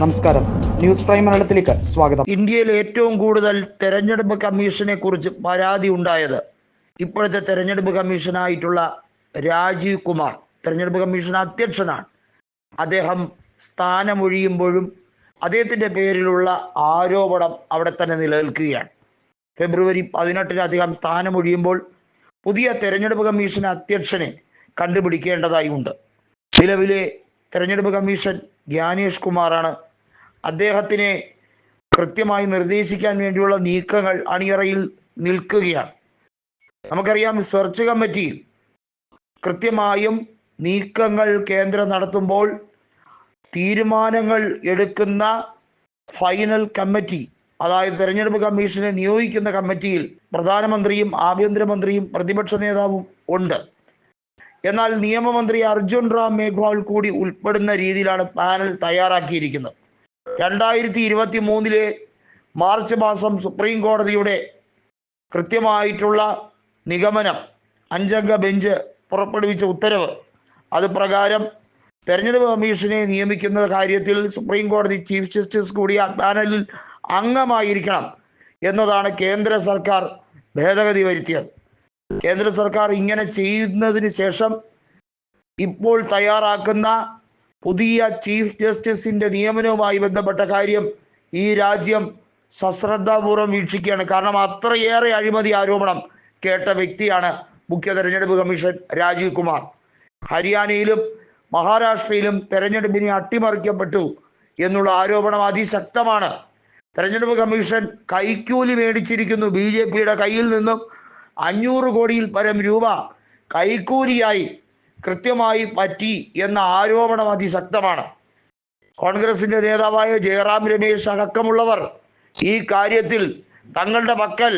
നമസ്കാരം. News prime മലയാളത്തിലേക്ക് സ്വാഗതം. ഇന്ത്യയിൽ ഏറ്റവും കൂടുതൽ തെരഞ്ഞെടുപ്പ് കമ്മീഷനെ കുറിച്ച് പരാതി ഉണ്ടായത് ഇപ്പോഴത്തെ തെരഞ്ഞെടുപ്പ് കമ്മീഷനായിട്ടുള്ള രാജീവ് കുമാർ. തെരഞ്ഞെടുപ്പ് കമ്മീഷൻ അധ്യക്ഷനാണ്. അദ്ദേഹം സ്ഥാനമൊഴിയുമ്പോഴും അദ്ദേഹത്തിന്റെ പേരിലുള്ള ആരോപണം അവിടെ തന്നെ നിലനിൽക്കുകയാണ്. ഫെബ്രുവരി പതിനെട്ടിന് അദ്ദേഹം സ്ഥാനമൊഴിയുമ്പോൾ പുതിയ തെരഞ്ഞെടുപ്പ് കമ്മീഷൻ അധ്യക്ഷനെ കണ്ടുപിടിക്കേണ്ടതായി ഉണ്ട്. നിലവിലെ തെരഞ്ഞെടുപ്പ് കമ്മീഷൻ ജ്ഞാനേഷ് കുമാറാണ് അദ്ദേഹത്തിനെ കൃത്യമായി നിർദ്ദേശിക്കാൻ വേണ്ടിയുള്ള നീക്കങ്ങൾ അണിയറയിൽ നിൽക്കുകയാണ്. നമുക്കറിയാം സെർച്ച് കമ്മിറ്റിയിൽ കൃത്യമായും നീക്കങ്ങൾ കേന്ദ്രം നടത്തുമ്പോൾ തീരുമാനങ്ങൾ എടുക്കുന്ന ഫൈനൽ കമ്മിറ്റി അതായത് തെരഞ്ഞെടുപ്പ് കമ്മീഷനെ നിയോഗിക്കുന്ന കമ്മിറ്റിയിൽ പ്രധാനമന്ത്രിയും ആഭ്യന്തരമന്ത്രിയും പ്രതിപക്ഷ നേതാവും ഉണ്ട്. എന്നാൽ നിയമമന്ത്രി അർജുൻ റാം മേഘ്വാൾ കൂടി ഉൾപ്പെടുന്ന രീതിയിലാണ് പാനൽ തയ്യാറാക്കിയിരിക്കുന്നത്. രണ്ടായിരത്തി ഇരുപത്തി മൂന്നിലെ മാർച്ച് മാസം സുപ്രീം കോടതിയുടെ കൃത്യമായിട്ടുള്ള നിഗമനം അഞ്ചംഗ ബെഞ്ച് പുറപ്പെടുവിച്ച ഉത്തരവ്. അത് പ്രകാരം തെരഞ്ഞെടുപ്പ് കമ്മീഷനെ നിയമിക്കുന്ന കാര്യത്തിൽ സുപ്രീം കോടതി ചീഫ് ജസ്റ്റിസ് കൂടി ആ പാനലിൽ അംഗമായിരിക്കണം എന്നതാണ് കേന്ദ്ര സർക്കാർ ഭേദഗതി വരുത്തിയത്. കേന്ദ്ര സർക്കാർ ഇങ്ങനെ ചെയ്യുന്നതിന് ശേഷം ഇപ്പോൾ തയ്യാറാക്കുന്ന പുതിയ ചീഫ് ജസ്റ്റിസിന്റെ നിയമനവുമായി ബന്ധപ്പെട്ട കാര്യം ഈ രാജ്യം സശ്രദ്ധാപൂർവം വീക്ഷിക്കുകയാണ്. കാരണം അത്രയേറെ അഴിമതി ആരോപണം കേട്ട വ്യക്തിയാണ് മുഖ്യ തെരഞ്ഞെടുപ്പ് കമ്മീഷൻ രാജീവ് കുമാർ. ഹരിയാനയിലും മഹാരാഷ്ട്രയിലും തെരഞ്ഞെടുപ്പിനെ അട്ടിമറിക്കപ്പെട്ടു എന്നുള്ള ആരോപണം അതിശക്തമാണ്. തെരഞ്ഞെടുപ്പ് കമ്മീഷൻ കൈക്കൂലി മേടിച്ചിരിക്കുന്നു. ബി ജെ പിയുടെ കയ്യിൽ നിന്നും അഞ്ഞൂറ് കോടിയിൽ പരം രൂപ കൈക്കൂലിയായി കൃത്യമായി പറ്റി എന്ന ആരോപണം അതിശക്തമാണ്. കോൺഗ്രസിന്റെ നേതാവായ ജയറാം രമേശ് അടക്കമുള്ളവർ ഈ കാര്യത്തിൽ തങ്ങളുടെ പക്കൽ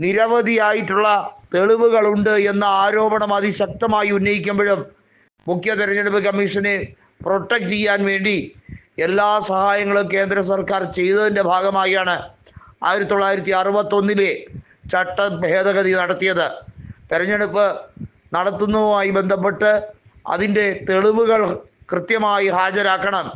നിരവധിയായിട്ടുള്ള തെളിവുകളുണ്ട് എന്ന ആരോപണം അതിശക്തമായി ഉന്നയിക്കുമ്പോഴും മുഖ്യ തെരഞ്ഞെടുപ്പ് കമ്മീഷനെ പ്രൊട്ടക്റ്റ് ചെയ്യാൻ വേണ്ടി എല്ലാ സഹായങ്ങളും കേന്ദ്ര സർക്കാർ ചെയ്തതിന്റെ ഭാഗമായാണ് ആയിരത്തി തൊള്ളായിരത്തി അറുപത്തൊന്നിലെ ചട്ട ഭേദഗതി നടത്തിയത്. തെരഞ്ഞെടുപ്പ് നടത്തുന്നതുമായി ബന്ധപ്പെട്ട് അതിന്റെ തെളിവുകൾ കൃത്യമായി ഹാജരാക്കണം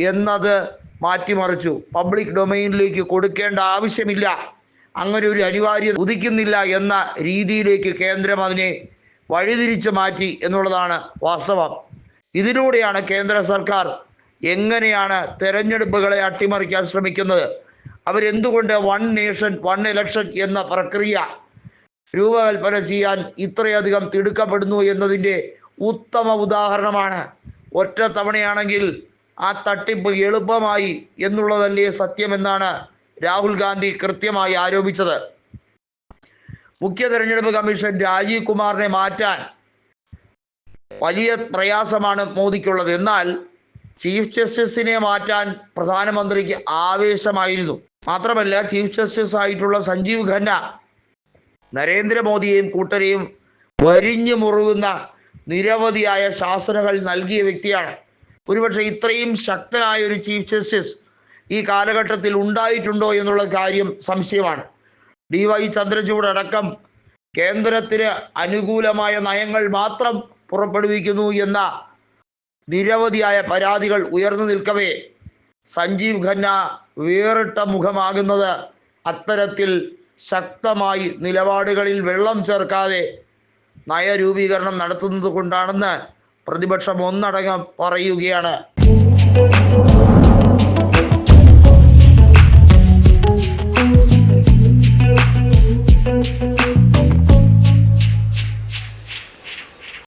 എന്നത് മാറ്റിമറിച്ചു. പബ്ലിക് ഡൊമൈനിലേക്ക് കൊടുക്കേണ്ട ആവശ്യമില്ല. അങ്ങനെ ഒരു അനിവാര്യത ഉദിക്കുന്നില്ല എന്ന രീതിയിലേക്ക് കേന്ദ്രം അതിനെ വഴിതിരിച്ച് മാറ്റി എന്നുള്ളതാണ് വാസ്തവം. ഇതിലൂടെയാണ് കേന്ദ്ര സർക്കാർ എങ്ങനെയാണ് തെരഞ്ഞെടുപ്പുകളെ അട്ടിമറിക്കാൻ ശ്രമിക്കുന്നത്? അവരെന്തുകൊണ്ട് വൺ നേഷൻ വൺ ഇലക്ഷൻ എന്ന പ്രക്രിയ രൂപകൽപ്പന ചെയ്യാൻ ഇത്രയധികം തിടുക്കപ്പെടുന്നു എന്നതിന്റെ ഉത്തമ ഉദാഹരണമാണ്. ഒറ്റ തവണയാണെങ്കിൽ ആ തട്ടിപ്പ് എളുപ്പമായി എന്നുള്ളതല്ലേ സത്യമെന്നാണ് രാഹുൽ ഗാന്ധി കൃത്യമായി ആരോപിച്ചത്. മുഖ്യ തെരഞ്ഞെടുപ്പ് കമ്മീഷൻ രാജീവ് കുമാറിനെ മാറ്റാൻ വലിയ പ്രയാസമാണ് മോദിക്കുള്ളത്. എന്നാൽ ചീഫ് ജസ്റ്റിസിനെ മാറ്റാൻ പ്രധാനമന്ത്രിക്ക് ആവേശമായിരുന്നു. മാത്രമല്ല ചീഫ് ജസ്റ്റിസ് ആയിട്ടുള്ള സഞ്ജീവ് ഖന്ന നരേന്ദ്രമോദിയെയും കൂട്ടരെയും വരിഞ്ഞു മുറുകുന്ന നിരവധിയായ ശാസനകൾ നൽകിയ വ്യക്തിയാണ്. ഒരുപക്ഷെ ഇത്രയും ശക്തനായ ഒരു ചീഫ് ജസ്റ്റിസ് ഈ കാലഘട്ടത്തിൽ ഉണ്ടായിട്ടുണ്ടോ എന്നുള്ള കാര്യം സംശയമാണ്. ഡി വൈ ചന്ദ്രചൂഡ് അടക്കം കേന്ദ്രത്തിന് അനുകൂലമായ നയങ്ങൾ മാത്രം പുറപ്പെടുവിക്കുന്നു എന്ന നിരവധിയായ പരാതികൾ ഉയർന്നു നിൽക്കവേ സഞ്ജീവ് ഖന്ന വേറിട്ട മുഖമാകുന്നത് അത്തരത്തിൽ ശക്തമായി നിലപാടുകളിൽ വെള്ളം ചേർക്കാതെ നയരൂപീകരണം നടത്തുന്നത് കൊണ്ടാണെന്ന് പ്രതിപക്ഷം ഒന്നടങ്കം പറയുകയാണ്.